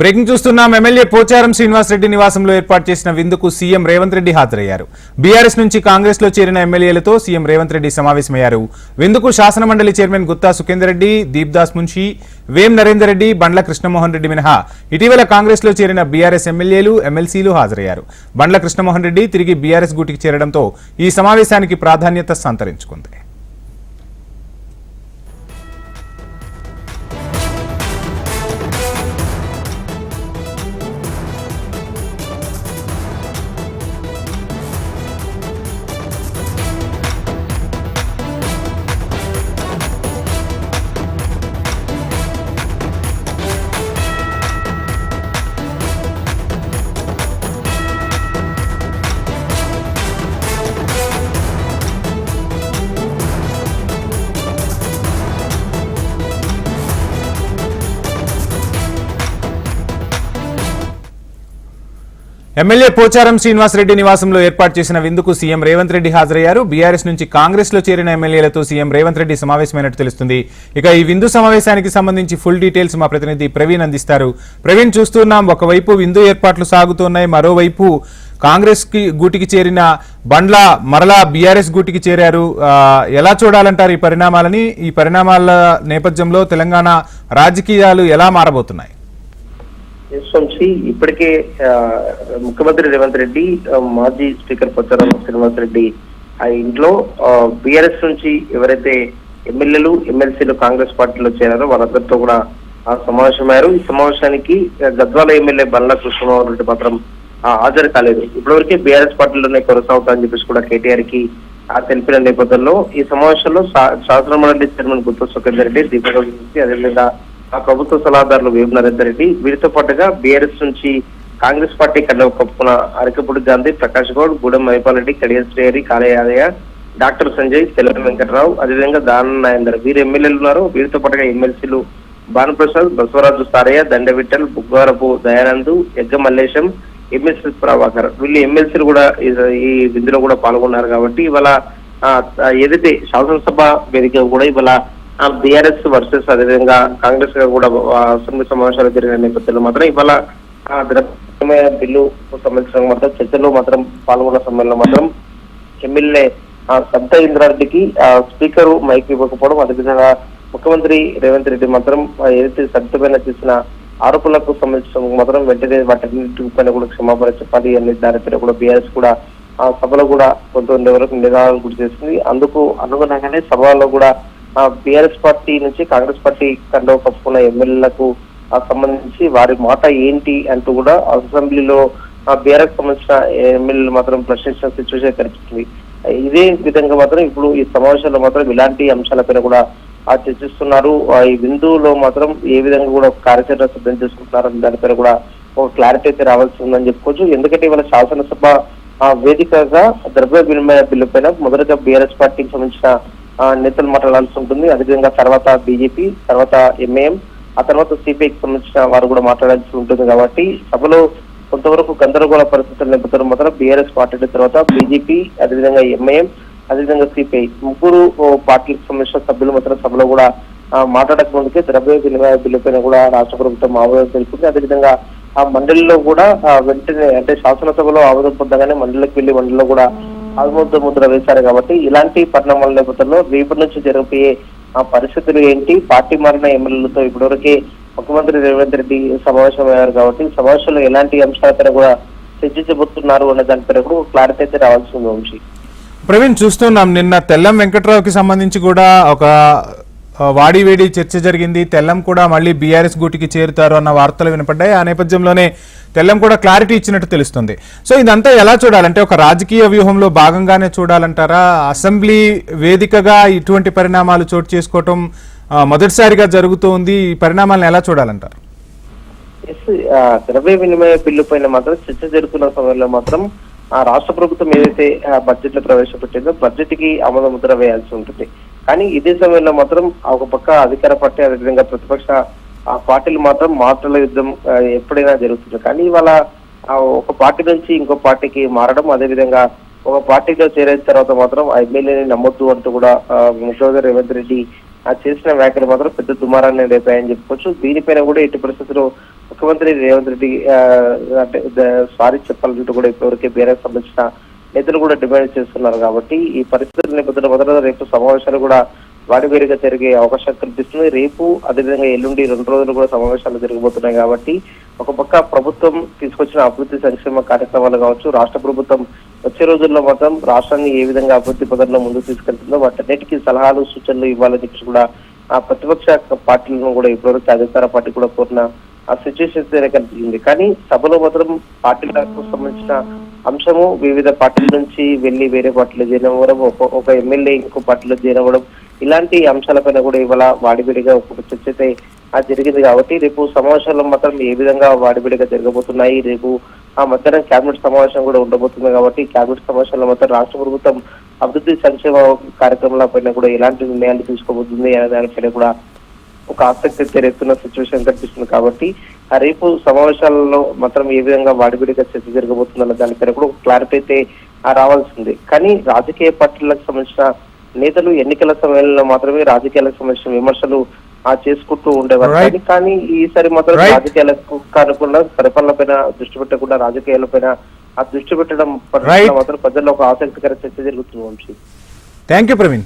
Breaking చూస్తున్నాం. MLA Pocharam Srinivasa Reddy నివాసంలో ఏర్పాటు చేసిన విందుకు సీఎం రేవంత్ రెడ్డి హాజరయ్యారు. బీఆర్ఎస్ నుంచి కాంగ్రెస్లో చేరిన ఎమ్మెల్యేలతో సీఎం రేవంత్ రెడ్డి సమావేశమయ్యారు. విందుకు శాసనమండలి చైర్మన్ గుత్తా సుఖేందర్ రెడ్డి దీప్దాస్ మున్షి వేం నరేందర్ రెడ్డి బండ్ల కృష్ణమోహన్ రెడ్డి మినహా ఇటీవల కాంగ్రెస్లో చేరిన బీఆర్ఎస్ ఎమ్మెల్యేలు ఎమ్మెల్సీలు హాజరయ్యారు. బండ్ల కృష్ణమోహన్ రెడ్డి తిరిగి బీఆర్ఎస్ గూటికి చేరడంతో ఈ సమావేశానికి ప్రాధాన్యత సంతరించుకుంది. ఎమ్మెల్యే పోచారం శ్రీనివాసరెడ్డి నివాసంలో ఏర్పాటు చేసిన విందుకు సీఎం రేవంత్ రెడ్డి హాజరయ్యారు. బీఆర్ఎస్ నుంచి కాంగ్రెస్లో చేరిన ఎమ్మెల్యేలతో సీఎం రేవంత్ రెడ్డి సమావేశమైనట్టు తెలుస్తుంది. ఇక ఈ విందు సమావేశానికి సంబంధించి ఫుల్ డీటెయిల్స్ మా ప్రతినిధి ప్రవీణ్ అందిస్తారు. ప్రవీణ్ చూస్తున్నాం ఒకవైపు విందు ఏర్పాట్లు సాగుతున్నాయి మరోవైపు కాంగ్రెస్కి గూటికి చేరిన బండ్ల మరలా బీఆర్ఎస్ గూటికి చేరారు. ఎలా చూడాలంటారు ఈ పరిణామాలని? ఈ పరిణామాల నేపథ్యంలో తెలంగాణ రాజకీయాలు ఎలా మారబోతున్నాయి? వంశీ ఇప్పటికే ముఖ్యమంత్రి రేవంత్ రెడ్డి మాజీ స్పీకర్ పొచ్చారం శ్రీనివాస్ రెడ్డి ఆ ఇంట్లో బీఆర్ఎస్ నుంచి ఎవరైతే ఎమ్మెల్యేలు ఎమ్మెల్సీలు కాంగ్రెస్ పార్టీలో చేరారో వాళ్ళందరితో కూడా ఆ సమావేశమయ్యారు. ఈ సమావేశానికి గద్వాల ఎమ్మెల్యే బల్ల కృష్ణమోహన్ రెడ్డి మాత్రం ఆ, హాజరు కాలేదు. ఇప్పటివరకే బీఆర్ఎస్ పార్టీలోనే కొనసాగుతారని చెప్పేసి కూడా కేటీఆర్కి ఆ తెలిపిన నేపథ్యంలో ఈ సమావేశంలో శాసనమండలి చైర్మన్ గుత్త సుఖేందర్ రెడ్డి దీపక్ అదేవిధంగా ఆ ప్రభుత్వ సలహాదారులు వేము నరేందర్ రెడ్డి. వీరితో పాటుగా బీఆర్ఎస్ నుంచి కాంగ్రెస్ పార్టీ కండవ కప్పుకున్న అరకపూడి గాంధీ ప్రకాష్ గౌడ్ గూడెం మైపాల్ రెడ్డి కడియం శ్రేయరి కాళయాదయ్య డాక్టర్ సంజయ్ తెల్లని వెంకటరావు అదేవిధంగా దాన నాయందర్. వీరు ఎమ్మెల్యేలు ఉన్నారు. వీరితో పాటుగా ఎమ్మెల్సీలు భానుప్రసాద్ బసవరాజు సారయ్య దండవిట్టల్ విఠల్ బుగ్గారపు దయానంద్ యగ్గ మల్లేశం ఎమ్మెల్సీ ప్రభాకర్. వీళ్ళు ఎమ్మెల్సీలు కూడా ఈ- విందులో కూడా పాల్గొన్నారు కాబట్టి ఇవాళ ఏదైతే శాసనసభ వేదిక కూడా ఇవాళ బీఆర్ఎస్ వర్సెస్ అదేవిధంగా కాంగ్రెస్గా కూడా అసెంబ్లీ సమావేశాలు జరిగిన నేపథ్యంలో మాత్రం ఇవాళ ఆ, బిల్లు సంబంధించిన మాత్రం చర్చలో మాత్రం పాల్గొన్న సమయంలో మాత్రం ఎమ్మెల్యే ఆ, ఇంద్రారెడ్డికి ఆ, స్పీకర్ మైక్ ఇవ్వకపోవడం అదేవిధంగా ముఖ్యమంత్రి రేవంత్ రెడ్డి మాత్రం ఏదైతే సబ్దపైన చేసిన ఆరోపణలకు సంబంధించిన మాత్రం వెంటనే వాటి పైన కూడా క్షమాపణ చెప్పాలి అనే దానిపైన కూడా బీఆర్ఎస్ కూడా ఆ సభలో కూడా కొంతమంది వరకు నిరాహారం గురి చేసింది అందుకు అనుగుణంగానే సభలో కూడా బీఆర్ఎస్ పార్టీ నుంచి కాంగ్రెస్ పార్టీ కండవ కప్పుకున్న ఎమ్మెల్యేలకు ఆ సంబంధించి వారి మాట ఏంటి అంటూ కూడా అసెంబ్లీలో బీఆర్ఎస్ సంబంధించిన ఎమ్మెల్యేలు మాత్రం ప్రశ్నించిన సిచ్యువేషన్ కనిపిస్తుంది. ఇదే విధంగా మాత్రం ఇప్పుడు ఈ సమావేశంలో మాత్రం ఇలాంటి అంశాలపైన కూడా ఆ చర్చిస్తున్నారు. ఈ బిందువులో మాత్రం ఏ విధంగా కూడా కార్యాచరణ సిద్ధం చేసుకుంటున్నారు దానిపైన కూడా ఒక క్లారిటీ అయితే రావాల్సి ఉందని చెప్పుకోవచ్చు. ఎందుకంటే ఇవాళ శాసనసభ ఆ వేదికగా ద్రవ్య వినిమయ బిల్లు పైన మొదటగా బీఆర్ఎస్ పార్టీకి సంబంధించిన నేతలు మాట్లాడాల్సి ఉంటుంది. అదేవిధంగా తర్వాత బీజేపీ తర్వాత ఎంఏఎం ఆ తర్వాత సిపిఐకి సంబంధించిన వారు కూడా మాట్లాడాల్సి ఉంటుంది కాబట్టి సభలో కొంతవరకు గందరగోళ పరిస్థితుల నేపథ్యంలో మాత్రం బీఆర్ఎస్ పార్టీ తర్వాత బీజేపీ అదేవిధంగా ఎంఐఎం అదేవిధంగా సిపిఐ ముగ్గురు పార్టీలకు సంబంధించిన సభ్యులు మాత్రం సభలో కూడా మాట్లాడక ముందుకే ద్రవ్య వినిమయ బిల్లు పైన కూడా రాష్ట్ర ప్రభుత్వం ఆమోదం తెలిపింది. అదేవిధంగా ఆ మండలిలో కూడా వెంటనే అంటే శాసనసభలో ఆమోదం పొందగానే మండలికి వెళ్ళి మండలిలో కూడా ఆల్మోస్ట్ ముద్ర వేశారు కాబట్టి ఇలాంటి పరిణామాల నేపథ్యంలో రేపటి నుంచి జరగబోయే ఆ పరిస్థితులు ఏంటి? పార్టీ మారిన ఎమ్మెల్యేలతో ఇప్పటివరకే ముఖ్యమంత్రి రేవంత్ రెడ్డి సమావేశమయ్యారు కాబట్టి సమావేశంలో ఎలాంటి అంశాలపైన కూడా చర్చించబోతున్నారు అనే దానిపైన కూడా క్లారిటీ అయితే రావాల్సి ఉంది వంశీ. ప్రవీణ్ చూస్తున్నాం. నిన్న తెల్లం వెంకట్రావుకి సంబంధించి కూడా ఒక వాడివేడి వాడి వేడి చర్చ జరిగింది. తెల్లం కూడా మళ్ళీ బీఆర్ఎస్ గూటికి చేరుతారు అన్న వార్తలు వినపడ్డాయి. ఆ నేపథ్యంలోనే తెల్లం కూడా క్లారిటీ ఇచ్చినట్టు తెలుస్తుంది. సో ఇదంతా ఎలా చూడాలంటే ఒక రాజకీయ వ్యూహంలో భాగంగానే చూడాలంటారా? అసెంబ్లీ వేదికగా ఇటువంటి పరిణామాలు చోటు చేసుకోవటం మొదటిసారిగా జరుగుతోంది. ఈ పరిణామాలను ఎలా చూడాలంటారు? ద్రవ్య వినిమయ బిల్లు పైన మాత్రం చర్చ జరుగుతున్న సమయంలో మాత్రం ఆ రాష్ట్ర ప్రభుత్వం ఏదైతే బడ్జెట్లో ప్రవేశపెట్టిందో బడ్జెట్కి ఆమోద ముద్ర వేయాల్సి ఉంటుంది. కానీ ఇదే సమయంలో మాత్రం ఒక పక్క అధికార పార్టీ అదేవిధంగా ప్రతిపక్ష ఆ పార్టీలు మాత్రం మాటల యుద్ధం ఎప్పుడైనా జరుగుతుంది. కానీ ఇవాళ ఒక పార్టీ నుంచి ఇంకో పార్టీకి మారడం అదేవిధంగా ఒక పార్టీలో చేరిన తర్వాత మాత్రం ఆ ఎమ్మెల్యేని నమ్మొద్దు అంటూ కూడా ముఖ్యమంత్రి రేవంత్ రెడ్డి ఆ చేసిన వ్యాఖ్యలు మాత్రం పెద్ద దుమారాన్ని లేపాయని చెప్పుకోవచ్చు. దీనిపైన కూడా ఎట్టి పరిస్థితుల్లో ముఖ్యమంత్రి రేవంత్ రెడ్డి ఆ, అంటే సారీ చెప్పాలంటూ కూడా ఇప్పటివరకే బీఆర్ఎస్ సంబంధించిన నేతలు కూడా డిమాండ్ చేస్తున్నారు కాబట్టి ఈ పరిస్థితుల నేపథ్యంలో మొదట రేపు సమావేశాలు కూడా వాడివేడిగా జరిగే అవకాశం కనిపిస్తుంది. రేపు అదేవిధంగా ఎల్లుండి రెండు రోజులు కూడా సమావేశాలు జరగబోతున్నాయి కాబట్టి ఒక పక్క ప్రభుత్వం తీసుకొచ్చిన అభివృద్ధి సంక్షేమ కార్యక్రమాలు కావచ్చు రాష్ట్ర ప్రభుత్వం వచ్చే రోజుల్లో మాత్రం రాష్ట్రాన్ని ఏ విధంగా అభివృద్ధి పదంలో ముందుకు తీసుకెళ్తుందో వాటన్నిటికీ సలహాలు సూచనలు ఇవ్వాలని చెప్పి కూడా ఆ ప్రతిపక్ష పార్టీలను కూడా ఇప్పటివరకు అధికార పార్టీ కూడా కోరిన ఆ సిచ్యువేషన్ కనిపించింది కానీ సభలో మాత్రం పార్టీలకు సంబంధించిన అంశము వివిధ పార్టీల నుంచి వెళ్ళి వేరే పార్టీలో చేరడం అవ్వడం, ఒక- ఒక ఎమ్మెల్యే ఇంకో పార్టీలో చేరవడం ఇలాంటి అంశాలపైన కూడా ఇవాళ వాడివిడిగా ఒక చర్చ అయితే జరిగింది కాబట్టి రేపు సమావేశాల్లో మాత్రం ఏ విధంగా వాడివిడిగా జరగబోతున్నాయి రేపు ఆ మధ్యాహ్నం కేబినెట్ సమావేశం కూడా ఉండబోతుంది కాబట్టి కేబినెట్ సమావేశంలో మాత్రం రాష్ట్ర ప్రభుత్వం అభివృద్ధి సంక్షేమ కార్యక్రమాల పైన కూడా ఎలాంటి నిర్ణయాలు తీసుకోబోతుంది అనే దానిపైన కూడా ఒక ఆసక్తి తెరేస్తున్న సిచ్యువేషన్ కనిపిస్తుంది కాబట్టి ఆ రేపు సమావేశాలలో మాత్రం ఏ విధంగా వాడివిడిగా చర్చ జరగబోతుందన్న దానిపైన కూడా ఒక క్లారిటీ అయితే రావాల్సింది. కానీ రాజకీయ పార్టీలకు సంబంధించిన నేతలు ఎన్నికల సమయంలో మాత్రమే రాజకీయాలకు సంబంధించిన విమర్శలు ఆ చేసుకుంటూ ఉండేవారు. కానీ- ఈసారి మాత్రం. రాజకీయాలకు కాకుండా పరిపాలన పైన దృష్టి పెట్టకుండా రాజకీయాల పైన ఆ దృష్టి పెట్టడం. మాత్రం ప్రజల్లో ఒక ఆసక్తికర చర్చ జరుగుతుంది వంశీ థ్యాంక్ యూ ప్రవీణ్